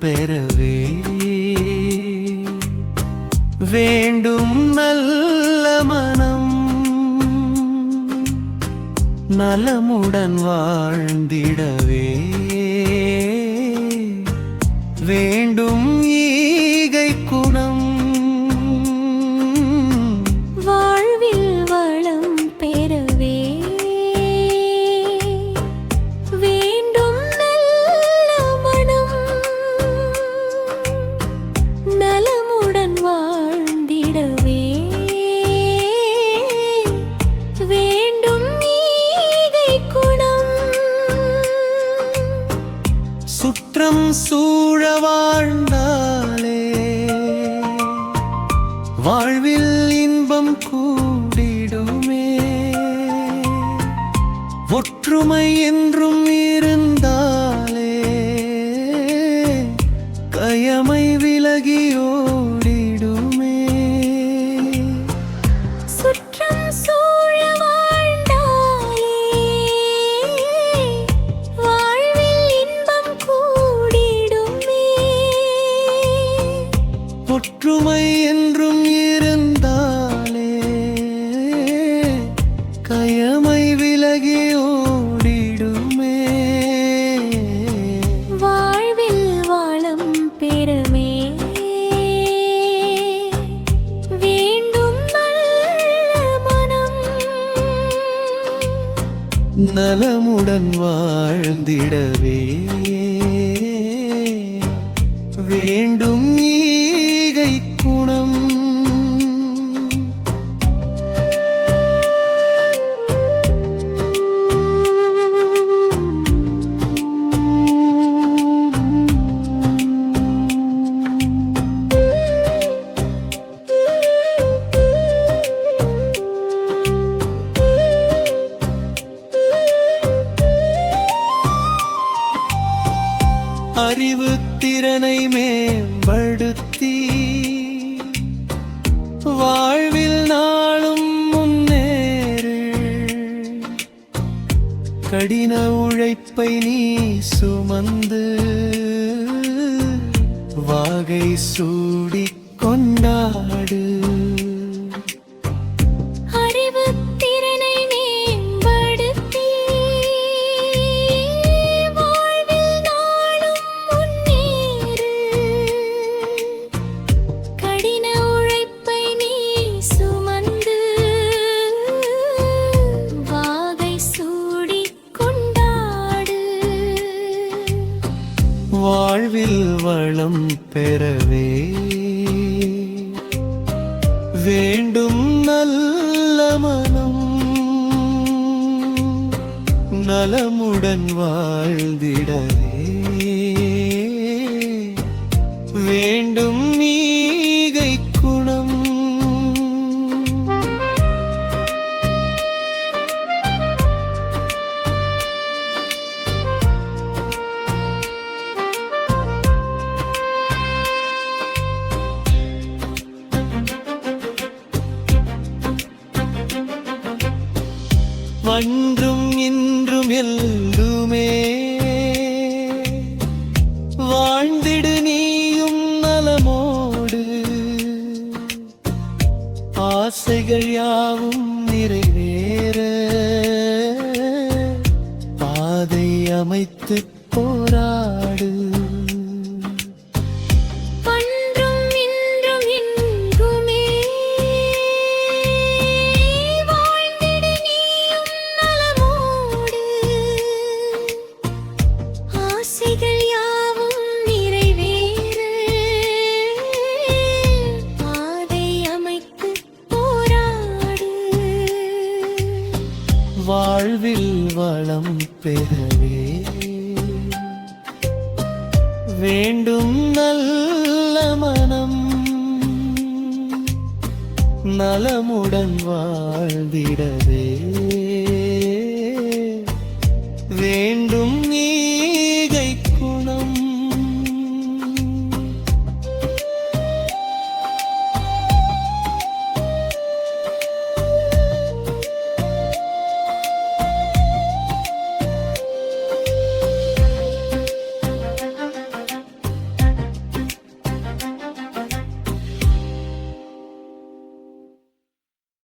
பெறவே. வேண்டும் நல்ல மனம் நலமுடன் வாழ்ந்திடவே. சூழ வாழ்ந்தாலே. வாழ்வில் இன்பம் கூடிடுமே. ஒற்றுமை என்றும் இருந்தாலே. கயமை விலகியோ ஒற்றுமை என்றும் இருந்தாலே கயமை விலகி ஓடிடுமே. வாழ்வில் வாழம் பெறமே வேண்டும் நல்ல மனம். நலமுடன் வாழ்ந்திடவே வேண்டும் ஈகை அறிவு திறனை மேம்படுத்தி வாழ்வில் நாளும் முன்னேறு. கடின உழைப்பை நீ சுமந்து வாகை சூடி கொண்டாடு. பெறவே. வேண்டும் நல்ல மனம் நலமுடன் வாழ்ந்திடவே. வேண்டும் நீ அன்று வளம் பெறவே. வேண்டும் நல்ல மனம் நலமுடன் வாழ்ந்திடவே.